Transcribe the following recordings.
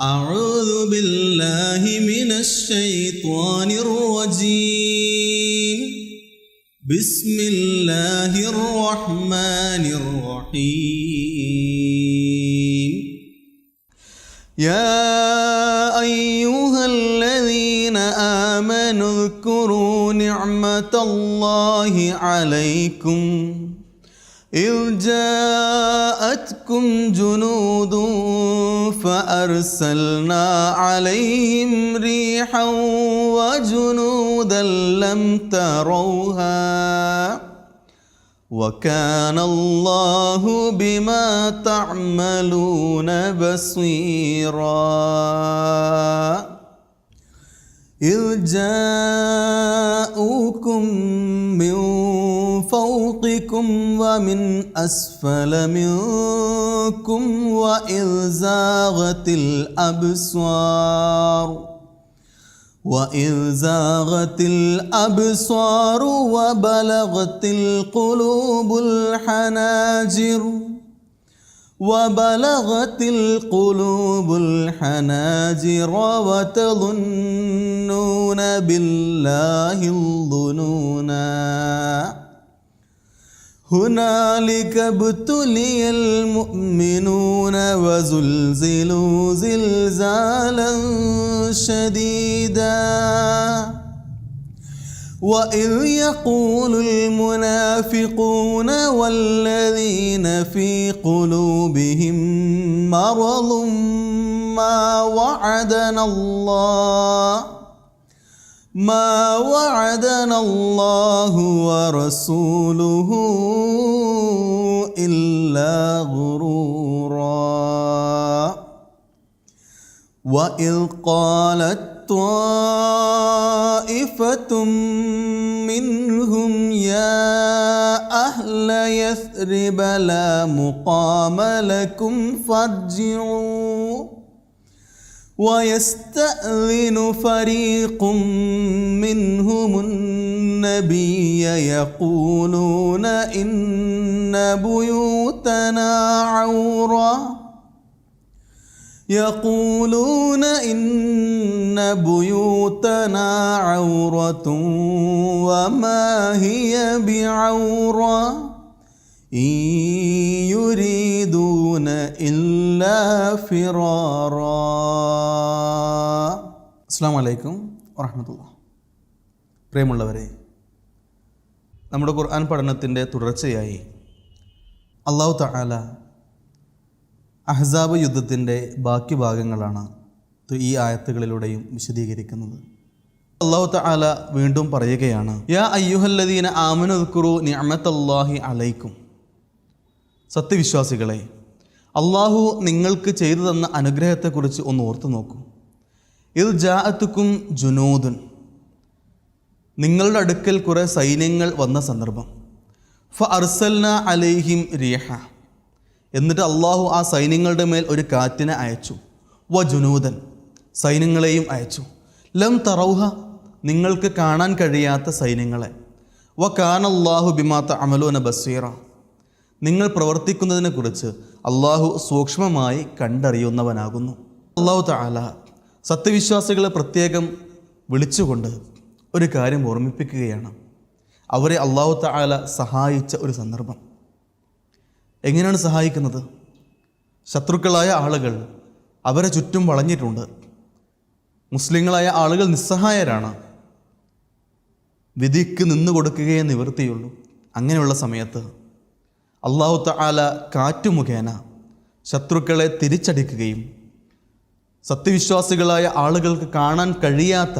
أعوذ بالله من الشيطان الرجيم. بسم الله الرحمن الرحيم. يا أيها الذين آمنوا اذكروا نعمة الله عليكم. إذ جاءتكم جنود فأرسلنا عليهم ريحا وجنودا لم تروها وكان الله بما تعملون بصيرا إذ جاءوكم فوقكم ومن أسفل منكم وإذ زاغت الأبصار وإذ زاغت الأبصار وبلغت القلوب الحناجر وبلغت القلوب الحناجر وتظنون بالله الظنونا. هنالك ابتلي المؤمنون وزلزلوا زلزالا شديدا. وإذ يقول المنافقون والذين في قلوبهم مرض ما وعدنا الله؟ ما وعدنا الله ورسوله إلا غرورا. وإذ قالت طائفة منهم يا أهل يثرب لا مقام لكم فارجعوا. ويستأذن فريق منهم النبي يقولون إن بيوتنا عورة. يقولون إن بيوتنا عورة وما هي بعورة. യുരീദൂന ഇല്ല ഫിറാറ. അസ്സാം വലൈക്കും വറഹമത്തുള്ള പ്രിയമുള്ളവരെ നമ്മുടെ ഖുർആൻ പഠനത്തിന്റെ തുടർച്ചയായി അള്ളാഹു തആല അഹ്സാബ് യുദ്ധത്തിന്റെ ബാക്കി ഭാഗങ്ങളാണ് ഈ ആയത്തുകളിലൂടെയും വിശദീകരിക്കുന്നത്. അള്ളാഹു തആല വീണ്ടും പറയുകയാണ് യാ അയ്യുഹല്ലദീന ആമനുദ്കുറു നിഅമത്തല്ലാഹി അലൈക്കും. സത്യവിശ്വാസികളെ അള്ളാഹു നിങ്ങൾക്ക് ചെയ്തു തന്ന അനുഗ്രഹത്തെക്കുറിച്ച് ഒന്ന് ഓർത്തു നോക്കൂ. ഇത് ജാഅത്തുക്കും ജുനൂദുൻ. നിങ്ങളുടെ അടുക്കൽ കുറേ സൈന്യങ്ങൾ വന്ന സന്ദർഭം. ഫ അർസൽന അലൈഹിം റിയഹ. എന്നിട്ട് അള്ളാഹു ആ സൈന്യങ്ങളുടെ മേൽ ഒരു കാറ്റിനെ അയച്ചു. വ ജുനൂദൻ. സൈന്യങ്ങളെയും അയച്ചു. ലം തറൗഹ. നിങ്ങൾക്ക് കാണാൻ കഴിയാത്ത സൈന്യങ്ങളെ. വ അള്ളാഹു ബിമാത്ത അമലോന ബസീറ. നിങ്ങൾ പ്രവർത്തിക്കുന്നതിനെക്കുറിച്ച് അള്ളാഹു സൂക്ഷ്മമായി കണ്ടറിയുന്നവനാകുന്നു. അള്ളാഹു താല സത്യവിശ്വാസികളെ പ്രത്യേകം വിളിച്ചുകൊണ്ട് ഒരു കാര്യം ഓർമ്മിപ്പിക്കുകയാണ്. അവരെ അള്ളാഹു താല സഹായിച്ച ഒരു സന്ദർഭം. എങ്ങനെയാണ് സഹായിക്കുന്നത്? ശത്രുക്കളായ ആളുകൾ അവരെ ചുറ്റും വളഞ്ഞിട്ടുണ്ട്. മുസ്ലിങ്ങളായ ആളുകൾ നിസ്സഹായരാണ്. വിധിക്ക് നിന്നു കൊടുക്കുകയേ നിവൃത്തിയുള്ളൂ. അങ്ങനെയുള്ള സമയത്ത് അള്ളാഹു തആല കാറ്റു മുഖേന ശത്രുക്കളെ തിരിച്ചടിക്കുകയും സത്യവിശ്വാസികളായ ആളുകൾക്ക് കാണാൻ കഴിയാത്ത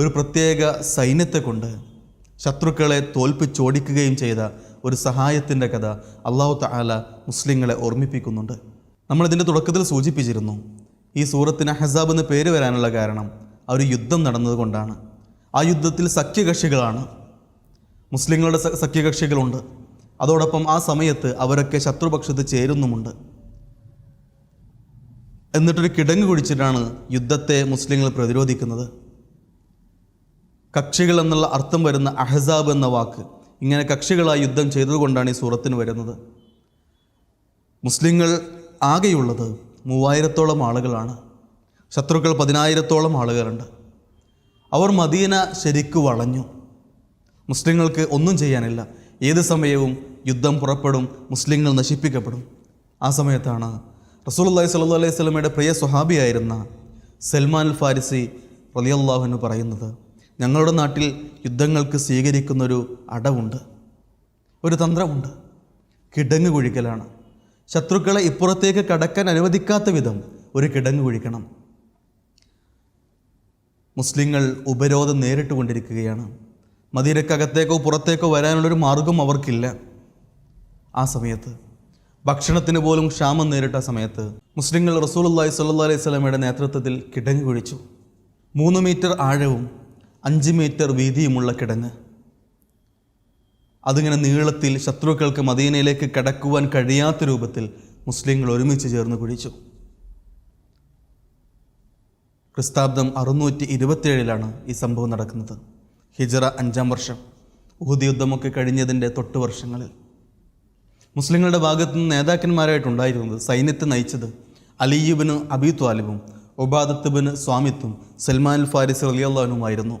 ഒരു പ്രത്യേക സൈന്യത്തെ കൊണ്ട് ശത്രുക്കളെ തോൽപ്പിച്ചോടിക്കുകയും ചെയ്ത ഒരു സഹായത്തിന്റെ കഥ അള്ളാഹു തആല മുസ്ലിങ്ങളെ ഓർമ്മിപ്പിക്കുന്നുണ്ട്. നമ്മളിതിന്റെ തുടക്കത്തിൽ സൂചിപ്പിച്ചിരുന്നു. ഈ സൂറത്തിന് ഹസാബ് എന്ന് പേര് വരാനുള്ള കാരണം ആ ഒരു യുദ്ധം നടന്നതുകൊണ്ടാണ് ആ യുദ്ധത്തിൽ സഖ്യകക്ഷികളാണ്. മുസ്ലിങ്ങളുടെ സഖ്യകക്ഷികളുണ്ട്. അതോടൊപ്പം ആ സമയത്ത് അവരൊക്കെ ശത്രുപക്ഷത്ത് ചേരുന്നുമുണ്ട്. എന്നിട്ടൊരു കിടങ്ങ് കുഴിച്ചിട്ടാണ് യുദ്ധത്തെ മുസ്ലിങ്ങൾ പ്രതിരോധിക്കുന്നത്. കക്ഷികൾ എന്നുള്ള അർത്ഥം വരുന്ന അഹസാബ് എന്ന വാക്ക് ഇങ്ങനെ കക്ഷികളായി യുദ്ധം ചെയ്തതുകൊണ്ടാണ് ഈ സൂറത്തിന് വരുന്നത്. മുസ്ലിങ്ങൾ ആകെയുള്ളത് മൂവായിരത്തോളം ആളുകളാണ്. ശത്രുക്കൾ പതിനായിരത്തോളം ആളുകളുണ്ട്. അവർ മദീന ശരിക്കു വളഞ്ഞു. മുസ്ലിങ്ങൾക്ക് ഒന്നും ചെയ്യാനില്ല. ഏത് സമയവും യുദ്ധം പുറപ്പെടും മുസ്ലിങ്ങൾ നശിപ്പിക്കപ്പെടും. ആ സമയത്താണ് റസൂലുള്ളാഹി സല്ലു അലൈഹി സ്വലമയുടെ പ്രിയ സ്വഹാബിയായിരുന്ന സൽമാൻ അൽ ഫാരിസി റലിയല്ലാഹു എന്ന് പറയുന്നത് ഞങ്ങളുടെ നാട്ടിൽ യുദ്ധങ്ങൾക്ക് സ്വീകരിക്കുന്നൊരു അടവുണ്ട്. ഒരു തന്ത്രമുണ്ട്. കിടങ്ങ് കുഴിക്കലാണ്. ശത്രുക്കളെ ഇപ്പുറത്തേക്ക് കടക്കാൻ അനുവദിക്കാത്ത വിധം ഒരു കിടങ്ങ് കുഴിക്കണം. മുസ്ലിങ്ങൾ ഉപരോധം നേരിട്ട് കൊണ്ടിരിക്കുകയാണ് മദീനക്കകത്തേക്കോ പുറത്തേക്കോ വരാനുള്ളൊരു മാർഗം അവർക്കില്ല. ആ സമയത്ത് ഭക്ഷണത്തിന് പോലും ക്ഷാമം നേരിട്ട സമയത്ത് മുസ്ലിങ്ങൾ റസൂലുള്ളാഹി സ്വല്ലല്ലാഹി അലൈഹി സ്വലമയുടെ നേതൃത്വത്തിൽ കിടങ്ങ് കുഴിച്ചു. മൂന്ന് മീറ്റർ ആഴവും അഞ്ച് മീറ്റർ വീതിയുമുള്ള കിടങ്ങ്. അതിങ്ങനെ നീളത്തിൽ ശത്രുക്കൾക്ക് മദീനയിലേക്ക് കടക്കുവാൻ കഴിയാത്ത രൂപത്തിൽ മുസ്ലിങ്ങൾ ഒരുമിച്ച് ചേർന്ന് കുഴിച്ചു. ക്രിസ്താബ്ദം അറുന്നൂറ്റി ഇരുപത്തിയേഴിലാണ് ഈ സംഭവം നടക്കുന്നത്. ഹിജറ അഞ്ചാം വർഷം. ഊഹുദ് യുദ്ധമൊക്കെ കഴിഞ്ഞതിന്റെ തൊട്ട് വർഷങ്ങളിൽ. മുസ്ലിങ്ങളുടെ ഭാഗത്തു നിന്ന് നേതാക്കന്മാരായിട്ടുണ്ടായിരുന്നത് സൈന്യത്തെ നയിച്ചത് അലിയുബിന് അബി ത്വാലിബും ഒബാദത്തുബിന് സ്വാമിത്വം സൽമാൻ ഫാരിസ് റലിയല്ലാനുമായിരുന്നു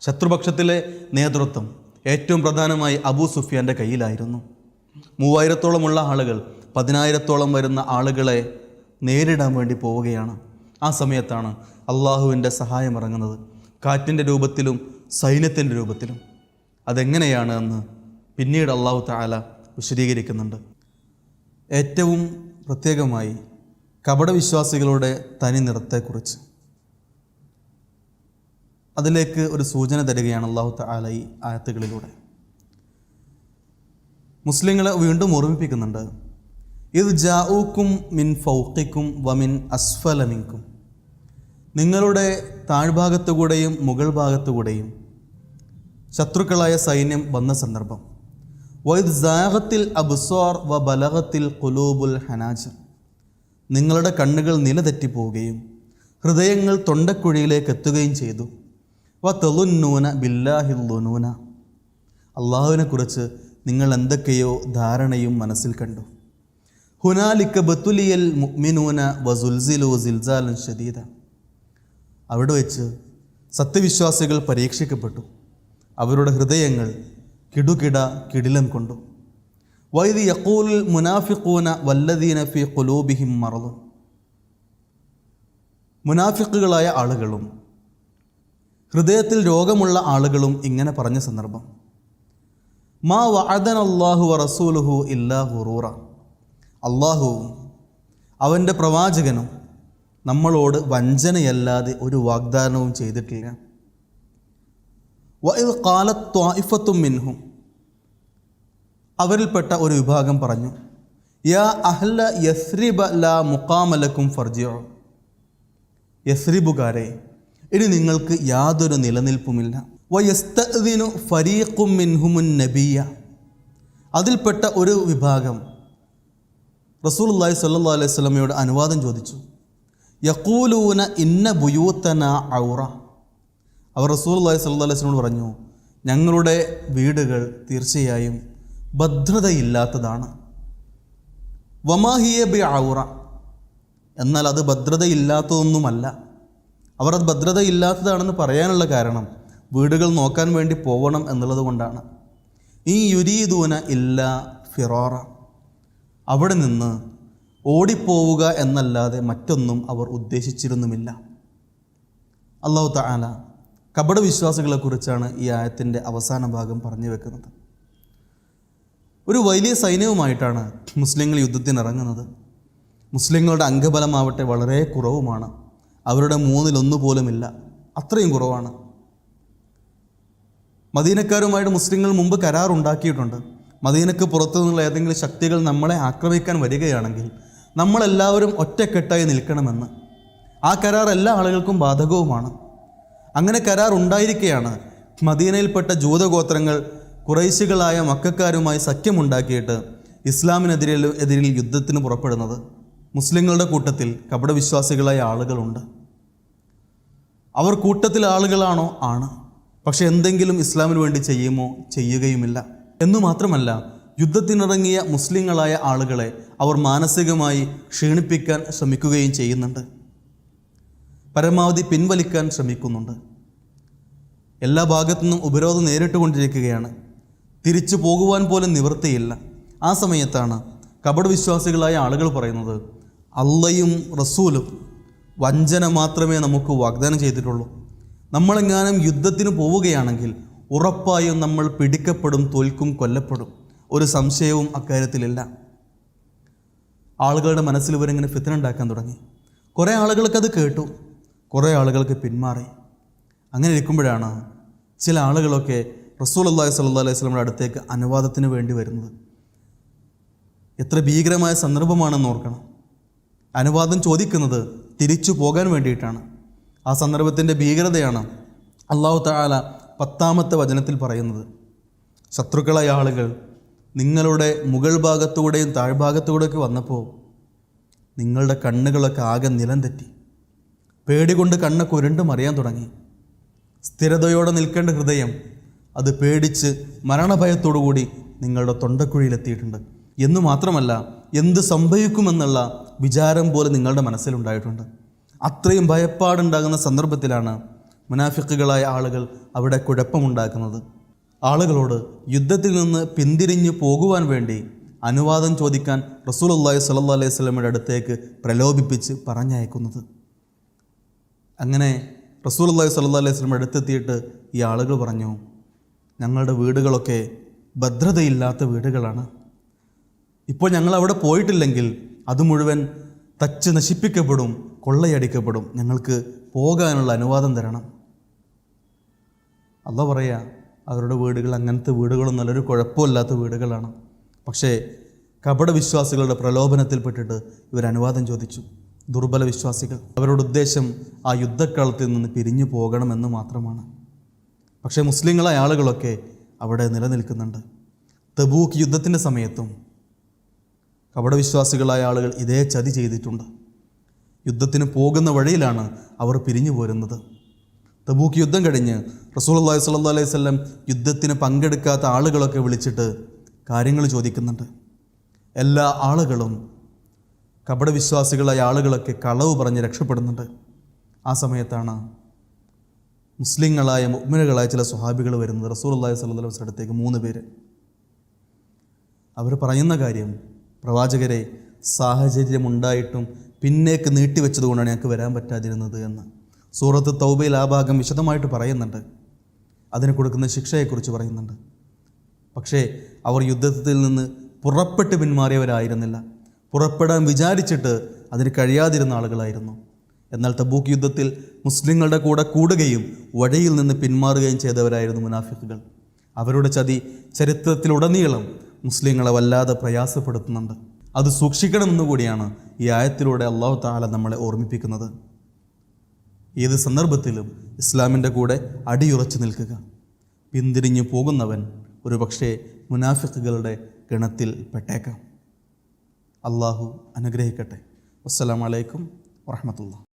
ശത്രുപക്ഷത്തിലെ നേതൃത്വം ഏറ്റവും പ്രധാനമായി അബൂ സുഫിയാന്റെ കയ്യിലായിരുന്നു. മൂവായിരത്തോളമുള്ള ആളുകൾ പതിനായിരത്തോളം വരുന്ന ആളുകളെ നേരിടാൻ വേണ്ടി പോവുകയാണ്. ആ സമയത്താണ് അള്ളാഹുവിന്റെ സഹായം ഇറങ്ങുന്നത്. കാറ്റിന്റെ രൂപത്തിലും സൈന്യത്തിന്റെ രൂപത്തിലും. അതെങ്ങനെയാണ് എന്ന് പിന്നീട് അള്ളാഹു താല വിശദീകരിക്കുന്നുണ്ട്. ഏറ്റവും പ്രത്യേകമായി കപടവിശ്വാസികളുടെ തനി നിറത്തെക്കുറിച്ച്. അതിലേക്ക് ഒരു സൂചന തരികയാണ് അള്ളാഹു താല ഈ ആയത്തുകളിലൂടെ. മുസ്ലിങ്ങളെ വീണ്ടും ഓർമ്മിപ്പിക്കുന്നുണ്ട്. ഇത് ജാഊക്കും മിൻ ഫൗക്കിക്കും വമിൻ അസ്ഫലമിൻകും നിങ്ങളുടെ താഴ്ഭാഗത്തുകൂടെയും മുകൾ ഭാഗത്തുകൂടെയും ശത്രുക്കളായ സൈന്യം വന്ന സന്ദർഭം. വൈദ് ജാഹത്തിൽ അബ്സോർ വ ബലഹത്തിൽ കുലൂബുൽ ഹനാജ് നിങ്ങളുടെ കണ്ണുകൾ നിലതെറ്റിപ്പോവുകയും ഹൃദയങ്ങൾ തൊണ്ടക്കുഴിയിലേക്ക് എത്തുകയും ചെയ്തു. വ തെളുന്നൂന ബില്ലാഹില്ലുനൂന അള്ളാഹുവിനെക്കുറിച്ച് നിങ്ങൾ എന്തൊക്കെയോ ധാരണയും മനസ്സിൽ കണ്ടു. ഹുനാലിക്ക ബത്തുലിയൽ മുഅ്മിനൂന വസുൽസിലു സിൽസാലൻ ഷദീദ. അവിടെ വെച്ച് സത്യവിശ്വാസികൾ പരീക്ഷിക്കപ്പെട്ടു. അവരുടെ ഹൃദയങ്ങൾ കിടുകിട കിടിലം കൊണ്ടു. വൈദി യക്കൂൽ മുനാഫിക്കൂന വല്ലദീന ഫി ഖുലൂബിഹിം മറന്നു മുനാഫിക്കുകളായ ആളുകളും ഹൃദയത്തിൽ രോഗമുള്ള ആളുകളും ഇങ്ങനെ പറഞ്ഞ സന്ദർഭം. മാ വഅദൻ അള്ളാഹു വ റസൂലുഹു ഇല്ലാ ഹുറൂറ അള്ളാഹുവും അവന്റെ പ്രവാചകനും നമ്മളോട് വഞ്ചനയല്ലാതെ ഒരു വാഗ്ദാനവും ചെയ്തിട്ടില്ല. വഇദ് കാലത്വായിഫത്തും മിൻഹും. അവരിൽപ്പെട്ട ഒരു വിഭാഗം പറഞ്ഞു യാ അഹ്ല യസ്രിബ ലാ മുക്കാമലക്കും ഫർജിയോ യസ്രിബുകാരെ ഇനി നിങ്ങൾക്ക് യാതൊരു നിലനിൽപ്പുമില്ല. വയസ്തദിനു ഫരീഖും മിൻഹുമുൻ നബിയ അതിൽപ്പെട്ട ഒരു വിഭാഗം റസൂലുള്ളാഹി സല്ലാ അലൈഹി സ്വലമയോട് അനുവാദം ചോദിച്ചു യഖൂലൂന ഇന്ന ബുയൂത്തന ഔറ. അവർ റസൂലുള്ളാഹി അള്ളഹി അലൈഹി വസല്ലമയോട് പറഞ്ഞു ഞങ്ങളുടെ വീടുകൾ തീർച്ചയായും ഭദ്രതയില്ലാത്തതാണ്. വമാഹിയ ബി ഔറ. എന്നാൽ അത് ഭദ്രതയില്ലാത്തതൊന്നുമല്ല. അവർ അത് ഭദ്രതയില്ലാത്തതാണെന്ന് പറയാനുള്ള കാരണം വീടുകൾ നോക്കാൻ വേണ്ടി പോകണം എന്നുള്ളത് കൊണ്ടാണ്. ഈ യുരീദൂന ഇല്ല ഫിറോറ. അവിടെ നിന്ന് ഓടിപ്പോവുക എന്നല്ലാതെ മറ്റൊന്നും അവർ ഉദ്ദേശിച്ചിരുന്നുമില്ല. അള്ളാഹു താല കപട വിശ്വാസികളെക്കുറിച്ചാണ് ഈ ആയത്തിന്റെ അവസാന ഭാഗം പറഞ്ഞു വെക്കുന്നത്. ഒരു വലിയ സൈന്യവുമായിട്ടാണ് മുസ്ലിങ്ങൾ യുദ്ധത്തിനിറങ്ങുന്നത്. മുസ്ലിങ്ങളുടെ അംഗബലമാവട്ടെ വളരെ കുറവുമാണ്. അവരുടെ മൂന്നിലൊന്നു പോലുമില്ല. അത്രയും കുറവാണ്. മദീനക്കാരുമായിട്ട് മുസ്ലിങ്ങൾ മുമ്പ് കരാറുണ്ടാക്കിയിട്ടുണ്ട്. മദീനക്ക് പുറത്തു നിന്നുള്ള ഏതെങ്കിലും ശക്തികൾ നമ്മളെ ആക്രമിക്കാൻ വരികയാണെങ്കിൽ നമ്മളെല്ലാവരും ഒറ്റക്കെട്ടായി നിൽക്കണമെന്ന്. ആ കരാർ എല്ലാ ആളുകൾക്കും ബാധകവുമാണ്. അങ്ങനെ കരാർ ഉണ്ടായിരിക്കെയാണ് മദീനയിൽപ്പെട്ട ജൂതഗോത്രങ്ങൾ കുറൈശികളായ മക്കാരുമായി സഖ്യമുണ്ടാക്കിയിട്ട് ഇസ്ലാമിനെതിരെ എതിരിൽ യുദ്ധത്തിന് പുറപ്പെടുന്നത്. മുസ്ലിങ്ങളുടെ കൂട്ടത്തിൽ കപടവിശ്വാസികളായ ആളുകളുണ്ട്. അവർ കൂട്ടത്തിൽ ആളുകളാണോ? ആണ്. പക്ഷെ എന്തെങ്കിലും ഇസ്ലാമിന് വേണ്ടി ചെയ്യുമോ? ചെയ്യുകയുമില്ല. എന്നു മാത്രമല്ല യുദ്ധത്തിനിറങ്ങിയ മുസ്ലിങ്ങളായ ആളുകളെ അവർ മാനസികമായി ക്ഷീണിപ്പിക്കാൻ ശ്രമിക്കുകയും ചെയ്യുന്നുണ്ട്. പരമാവധി പിൻവലിക്കാൻ ശ്രമിക്കുന്നുണ്ട്. എല്ലാ ഭാഗത്തു നിന്നും ഉപരോധം നേരിട്ടുകൊണ്ടിരിക്കുകയാണ്. തിരിച്ചു പോകുവാൻ പോലും നിവൃത്തിയില്ല. ആ സമയത്താണ് കപട വിശ്വാസികളായ ആളുകൾ പറയുന്നത് അള്ളയും റസൂലും വഞ്ചന മാത്രമേ നമുക്ക് വാഗ്ദാനം ചെയ്തിട്ടുള്ളൂ. നമ്മളെങ്ങാനും യുദ്ധത്തിന് പോവുകയാണെങ്കിൽ ഉറപ്പായും നമ്മൾ പിടിക്കപ്പെടും തോൽക്കും കൊല്ലപ്പെടും. ഒരു സംശയവും അക്കാര്യത്തിലില്ല. ആളുകളുടെ മനസ്സിൽ ഇവരിങ്ങനെ ഫിത്തന ഉണ്ടാക്കാൻ തുടങ്ങി. കുറേ ആളുകൾക്ക് അത് കേട്ടു. കുറേ ആളുകൾക്ക് പിന്മാറി. അങ്ങനെ ഇരിക്കുമ്പോഴാണ് ചില ആളുകളൊക്കെ റസൂൽ അള്ളാഹി സല്ലാ അലൈഹി സ്വലമിയുടെ അടുത്തേക്ക് അനുവാദത്തിന് വേണ്ടി വരുന്നത്. എത്ര ഭീകരമായ സന്ദർഭമാണെന്ന് ഓർക്കണം. അനുവാദം ചോദിക്കുന്നത് തിരിച്ചു പോകാൻ വേണ്ടിയിട്ടാണ്. ആ സന്ദർഭത്തിന്റെ ഭീകരതയാണ് അള്ളാഹു താല പത്താമത്തെ വചനത്തിൽ പറയുന്നത്. ശത്രുക്കളായ ആളുകൾ നിങ്ങളുടെ മുകൾ ഭാഗത്തൂടെയും താഴ്ഭാഗത്തൂടെയൊക്കെ വന്നപ്പോൾ നിങ്ങളുടെ കണ്ണുകളൊക്കെ ആകെ നിലം തെറ്റി പേടികൊണ്ട് കണ്ണൊക്കെ ഉരുണ്ട് മറിയാൻ തുടങ്ങി. സ്ഥിരതയോടെ നിൽക്കേണ്ട ഹൃദയം അത് പേടിച്ച് മരണഭയത്തോടുകൂടി നിങ്ങളുടെ തൊണ്ടക്കുഴിയിലെത്തിയിട്ടുണ്ട്. എന്ന് മാത്രമല്ല എന്ത് സംഭവിക്കുമെന്നുള്ള വിചാരം പോലെ നിങ്ങളുടെ മനസ്സിലുണ്ടായിട്ടുണ്ട്. അത്രയും ഭയപ്പാടുണ്ടാകുന്ന സന്ദർഭത്തിലാണ് മുനാഫിക്കുകളായ ആളുകൾ അവിടെ കുഴപ്പമുണ്ടാക്കുന്നത്. ആളുകളോട് യുദ്ധത്തിൽ നിന്ന് പിന്തിരിഞ്ഞു പോകുവാൻ വേണ്ടി അനുവാദം ചോദിക്കാൻ റസൂൽ അള്ളാഹി സ്വല്ലാ അലൈഹി സ്വലമിയുടെ അടുത്തേക്ക് പ്രലോഭിപ്പിച്ച് പറഞ്ഞയക്കുന്നത്. അങ്ങനെ റസൂൽ അള്ളാഹി സ്വല്ലാ അലൈഹി സ്വലം അടുത്തെത്തിയിട്ട് ഈ ആളുകൾ പറഞ്ഞു ഞങ്ങളുടെ വീടുകളൊക്കെ ഭദ്രതയില്ലാത്ത വീടുകളാണ്. ഇപ്പോൾ ഞങ്ങൾ അവിടെ പോയിട്ടില്ലെങ്കിൽ അത് മുഴുവൻ തച്ച് നശിപ്പിക്കപ്പെടും കൊള്ളയടിക്കപ്പെടും. ഞങ്ങൾക്ക് പോകാനുള്ള അനുവാദം തരണം. അല്ല പറയാ അവരുടെ വീടുകൾ അങ്ങനത്തെ വീടുകളും ഒരു കുഴപ്പമില്ലാത്ത വീടുകളാണ്. പക്ഷേ കപട വിശ്വാസികളുടെ പ്രലോഭനത്തിൽപ്പെട്ടിട്ട് ഇവർ അനുവാദം ചോദിച്ചു. ദുർബല വിശ്വാസികൾ. അവരുടെ ഉദ്ദേശം ആ യുദ്ധക്കളത്തിൽ നിന്ന് പിരിഞ്ഞു പോകണമെന്ന് മാത്രമാണ്. പക്ഷേ മുസ്ലിങ്ങളായ ആളുകളൊക്കെ അവിടെ നിലനിൽക്കുന്നുണ്ട്. തബൂക്ക് യുദ്ധത്തിന്റെ സമയത്തും കപടവിശ്വാസികളായ ആളുകൾ ഇതേ ചതി ചെയ്തിട്ടുണ്ട്. യുദ്ധത്തിന് പോകുന്ന വഴിയിലാണ് അവർ പിരിഞ്ഞു പോരുന്നത്. തബൂക്ക് യുദ്ധം കഴിഞ്ഞ് റസൂൽ അള്ളാഹി സ്വല്ലാ അലൈഹി സ്വല്ലം യുദ്ധത്തിന് പങ്കെടുക്കാത്ത ആളുകളൊക്കെ വിളിച്ചിട്ട് കാര്യങ്ങൾ ചോദിക്കുന്നുണ്ട്. എല്ലാ ആളുകളും കപടവിശ്വാസികളായ ആളുകളൊക്കെ കളവ് പറഞ്ഞ് രക്ഷപ്പെടുന്നുണ്ട്. ആ സമയത്താണ് മുസ്ലിങ്ങളായ മുഗ്മിനുകളായ ചില സ്വഹാബികൾ വരുന്നത് റസൂൽ അള്ളാഹി സ്വല്ലാ അലൈഹി അടുത്തേക്ക് മൂന്ന് പേര്. അവർ പറയുന്ന കാര്യം പ്രവാചകരെ സാഹചര്യമുണ്ടായിട്ടും പിന്നേക്ക് നീട്ടിവെച്ചതുകൊണ്ടാണ് ഞങ്ങൾക്ക് വരാൻ പറ്റാതിരുന്നത് എന്ന്. സൂറത്ത് തൗബയിൽ ആ ഭാഗം വിശദമായിട്ട് പറയുന്നുണ്ട്. അതിന് കൊടുക്കുന്ന ശിക്ഷയെക്കുറിച്ച് പറയുന്നുണ്ട്. പക്ഷേ അവർ യുദ്ധത്തിൽ നിന്ന് പുറപ്പെട്ട് പിന്മാറിയവരായിരുന്നില്ല. പുറപ്പെടാൻ വിചാരിച്ചിട്ട് അതിന് കഴിയാതിരുന്ന ആളുകളായിരുന്നു. എന്നാൽ തബൂക്ക് യുദ്ധത്തിൽ മുസ്ലിങ്ങളുടെ കൂടെ കൂടുകയും വഴിയിൽ നിന്ന് പിന്മാറുകയും ചെയ്തവരായിരുന്നു മുനാഫിക്കുകൾ അവരുടെ ചതി ചരിത്രത്തിലുടനീളം മുസ്ലിങ്ങളെ വല്ലാതെ പ്രയാസപ്പെടുത്തുന്നുണ്ട്. അത് സൂക്ഷിക്കണമെന്നുകൂടിയാണ് ഈ ആയത്തിലൂടെ അള്ളാഹു താല നമ്മളെ ഓർമ്മിപ്പിക്കുന്നത്. ഏത് സന്ദർഭത്തിലും ഇസ്ലാമിന്റെ കൂടെ അടിയുറച്ചു നിൽക്കുക. പിന്തിരിഞ്ഞു പോകുന്നവൻ ഒരു പക്ഷേ മുനാഫിക്കുകളുടെ ഗണത്തിൽ പെട്ടേക്കാം. അള്ളാഹു അനുഗ്രഹിക്കട്ടെ. അസ്സലാമലൈക്കും വറഹമത്തുള്ള